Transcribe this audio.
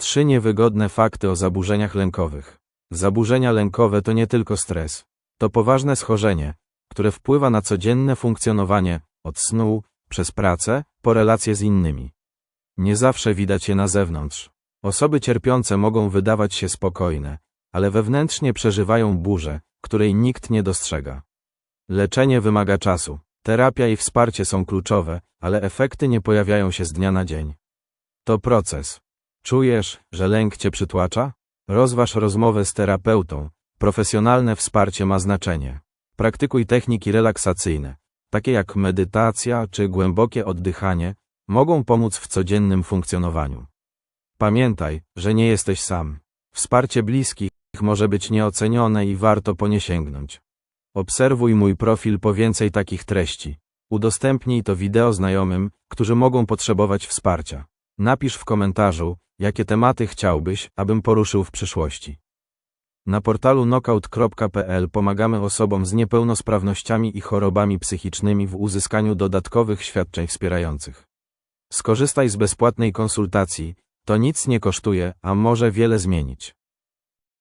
Trzy niewygodne fakty o zaburzeniach lękowych. Zaburzenia lękowe to nie tylko stres. To poważne schorzenie, które wpływa na codzienne funkcjonowanie, od snu, przez pracę, po relacje z innymi. Nie zawsze widać je na zewnątrz. Osoby cierpiące mogą wydawać się spokojne, ale wewnętrznie przeżywają burzę, której nikt nie dostrzega. Leczenie wymaga czasu. Terapia i wsparcie są kluczowe, ale efekty nie pojawiają się z dnia na dzień. To proces. Czujesz, że lęk cię przytłacza? Rozważ rozmowę z terapeutą. Profesjonalne wsparcie ma znaczenie. Praktykuj techniki relaksacyjne, takie jak medytacja czy głębokie oddychanie, mogą pomóc w codziennym funkcjonowaniu. Pamiętaj, że nie jesteś sam. Wsparcie bliskich może być nieocenione i warto po nie sięgnąć. Obserwuj mój profil po więcej takich treści. Udostępnij to wideo znajomym, którzy mogą potrzebować wsparcia. Napisz w komentarzu, jakie tematy chciałbyś, abym poruszył w przyszłości. Na portalu knockout.pl pomagamy osobom z niepełnosprawnościami i chorobami psychicznymi w uzyskaniu dodatkowych świadczeń wspierających. Skorzystaj z bezpłatnej konsultacji, to nic nie kosztuje, a może wiele zmienić.